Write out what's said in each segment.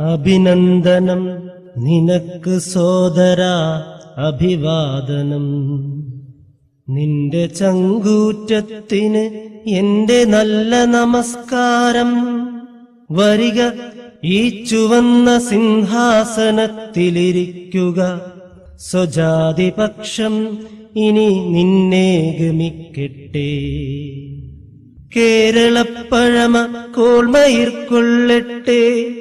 അഭിനന്ദനം നിനക്ക് സോദര അഭിവാദനം. നിന്റെ ചങ്കൂറ്റത്തിന് എന്റെ നല്ല നമസ്കാരം. വരിക ഈ ചുവന്ന സിംഹാസനത്തിലിരിക്കുക. സ്വജാതിപക്ഷം ഇനി നിന്നെ ഗമിക്കട്ടെ. കേരളപ്പഴമ കോൾമയിർക്കൊള്ളട്ടെ.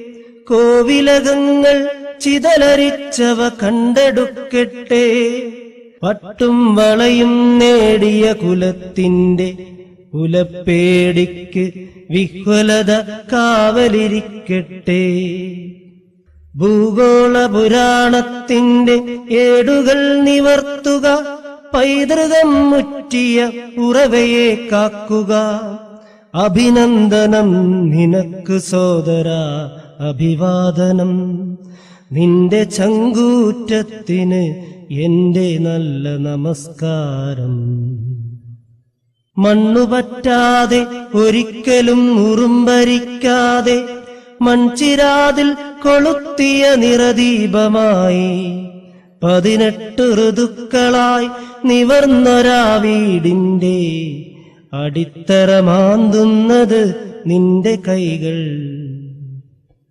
കോവിലകങ്ങൾ ചിതലരിച്ചവ കണ്ടെടുക്കട്ടെ. പട്ടും വളയും നേടിയ കുലത്തിന്റെ കുലപ്പേടിക്ക് വിഹ്വലത കാവലിരിക്കട്ടെ. ഭൂഗോള പുരാണത്തിന്റെ ഏടുകൾ നിവർത്തുക പൈതൃകം മുറ്റിയ ഉറവയെ കാക്കുക. അഭിനന്ദനം നിനക്ക് സോദര അഭിവാദനം. നിന്റെ ചങ്കൂറ്റത്തിന് എന്റെ നല്ല നമസ്കാരം. മണ്ണുപറ്റാതെ ഒരിക്കലും ഉറുമ്പരിക്കാതെ മൺചിരാതിൽ കൊളുത്തിയ നിറദീപമായി പതിനെട്ട് ഋതുക്കളായി നിവർന്നൊരാ വീടിന്റെ അടിത്തറമാന്തുന്നത് നിന്റെ കൈകൾ.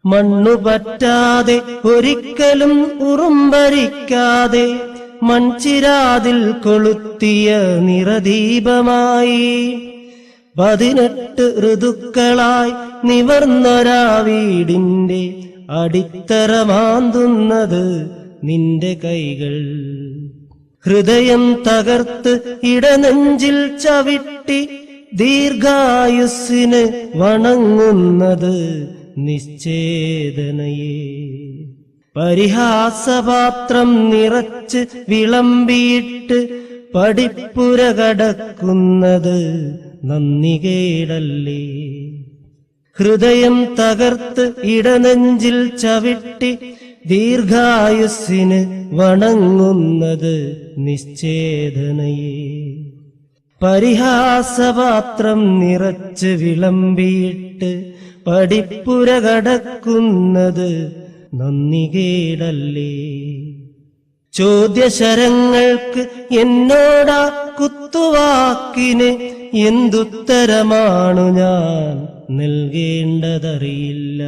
മണ്ണു പറ്റാതെ ഒരിക്കലും ഉറുമ്പരിക്കാതെ മൺചിരാതിൽ കൊളുത്തിയ നിറദീപമായി. പതിനെട്ട് ഋതുക്കളായി നിവർന്നൊരാ വീടിന്റെ അടിത്തറ മാന്തുന്നത് നിന്റെ കൈകൾ. ഹൃദയം തകർത്ത് ഇടനെഞ്ചിൽ ചവിട്ടി ദീർഘായുസ്സിന് വണങ്ങുന്നത് നിശ്ചേതനയെ. പരിഹാസപാത്രം നിറച്ച് വിളമ്പിയിട്ട് പടിപ്പുര കടക്കുന്നത് നന്ദികേടല്ലേ. ഹൃദയം തകർത്ത് ഇടനെഞ്ചിൽ ചവിട്ടി ദീർഘായുസ്സിന് വണങ്ങുന്നത് നിശ്ചേതനയെ. പരിഹാസപാത്രം നിറച്ച് വിളമ്പിയിട്ട് പടിപ്പുര കടക്കുന്നത് നന്ദികേടല്ലേ? ചോദ്യശരങ്ങൾക്ക് എന്നോടാ കുത്തുവാക്കിന് എന്തുത്തരമാണു ഞാൻ നൽകേണ്ടതറിയില്ല.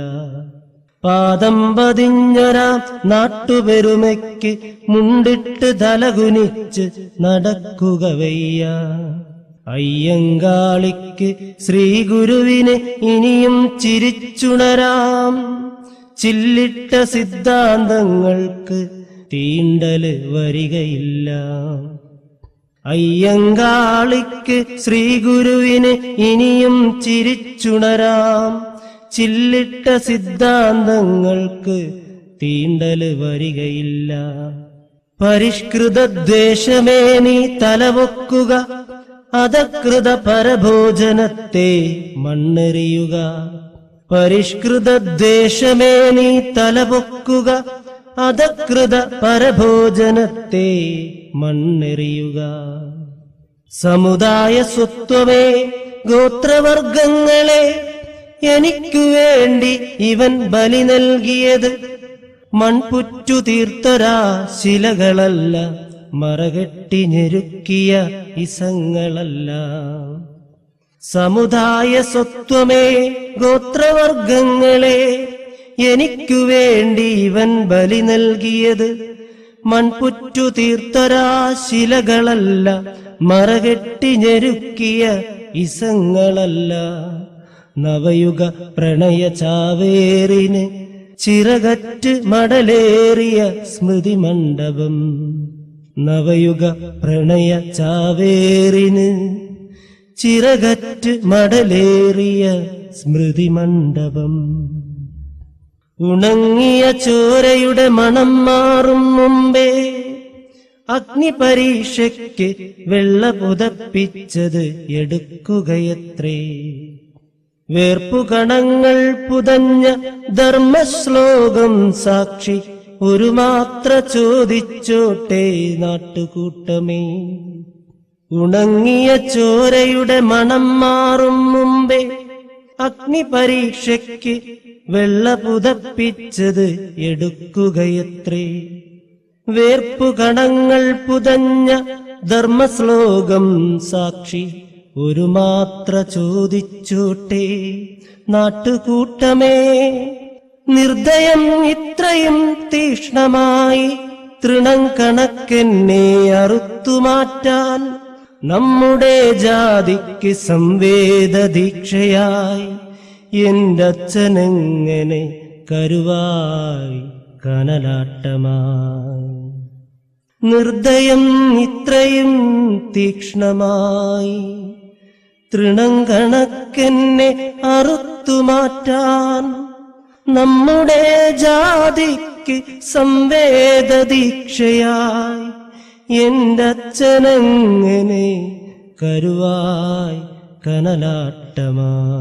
പാദം പതിഞ്ഞൊരാ നാട്ടുപെരുമയ്ക്ക് മുണ്ടിട്ട് തലകുനിച്ച് നടക്കുക വയ്യ. അയ്യങ്കാളിക്ക് ശ്രീഗുരുവിനെ ഇനിയും ചിരിച്ചുണരാം. ചില്ലിട്ട സിദ്ധാന്തങ്ങൾക്ക് തീണ്ടൽ വരികയില്ല. അയ്യങ്കാളിക്ക് ശ്രീഗുരുവിനെ ഇനിയും ചിരിച്ചുണരാം. ചില്ലിട്ട സിദ്ധാന്തങ്ങൾക്ക് തീണ്ടൽ വരികയില്ല. പരിഷ്കൃത ദ്വേഷമേ നീ തലവൊക്കുക. അധകൃത പരഭോജനത്തെ മണ്ണെറിയുക. പരിഷ്കൃത ദ്വേഷമേ നീ തലപൊക്കുക അധകൃത പരഭോജനത്തെ മണ്ണെറിയുക. സമുദായ സ്വത്വമേ ഗോത്രവർഗങ്ങളെ എനിക്കു വേണ്ടി ഇവൻ ബലി നൽകിയത് മൺപുറ്റു തീർത്തരാ ശിലകളല്ല മറകെട്ടി ഞെരുക്കിയ ഇസങ്ങളല്ല. സമുദായ സ്വത്വമേ ഗോത്രവർഗങ്ങളെ എനിക്കു വേണ്ടി ഇവൻ ബലി നൽകിയത് മൺപുറ്റു തീർത്തരാ ശിലകളല്ല മറകെട്ടി ഞെരുക്കിയ ഇസങ്ങളല്ല. നവയുഗ പ്രണയ ചാവേറിന് ചിറകറ്റ് മടലേറിയ സ്മൃതി മണ്ഡപം. നവയുഗ പ്രണയ ചാവേറിന് ചിറകറ്റ് മടലേറിയ സ്മൃതി മണ്ഡപം. ഉണങ്ങിയ ചോരയുടെ മണം മാറും മുമ്പേ അഗ്നിപരീക്ഷയ്ക്ക് വെള്ള പുതപ്പിച്ചത് എടുക്കുകയത്രേ. വേർപ്പുകണങ്ങൾ പുതഞ്ഞ ധർമ്മശ്ലോകം സാക്ഷി ഒരു മാത്ര ചോദിച്ചോട്ടെ നാട്ടുകൂട്ടമേ. ഉണങ്ങിയ ചോരയുടെ മണം മാറും മുമ്പേ അഗ്നിപരീക്ഷയ്ക്ക് വെള്ള പുതപ്പിച്ചത് എടുക്കുകയത്രേ. വേർപ്പുകണങ്ങൾ പുതഞ്ഞ ധർമ്മശ്ലോകം സാക്ഷി ഒരു മാത്ര ചോദിച്ചോട്ടെ നാട്ടുകൂട്ടമേ നിർദ്ദയം ഇത്രയും തീക്ഷ്ണമായി തൃണം കണക്കെന്നെ അറുത്തുമാറ്റാൻ നമ്മുടെ ജാതിക്ക് സംവേദ ദീക്ഷയായി എന്റെ അച്ഛനെങ്ങനെ കരുവായി കനലാട്ടമായി. നിർദ്ദയം ഇത്രയും തീക്ഷ്ണമായി തൃണം കണക്കെന്നെ അറുത്തുമാറ്റാൻ നമ്മുടെ ജാതിക്ക് സംവേദ ദീക്ഷയായി എന്റെ അച്ഛനെങ്ങനെ കരുവായി കനലാട്ടമായി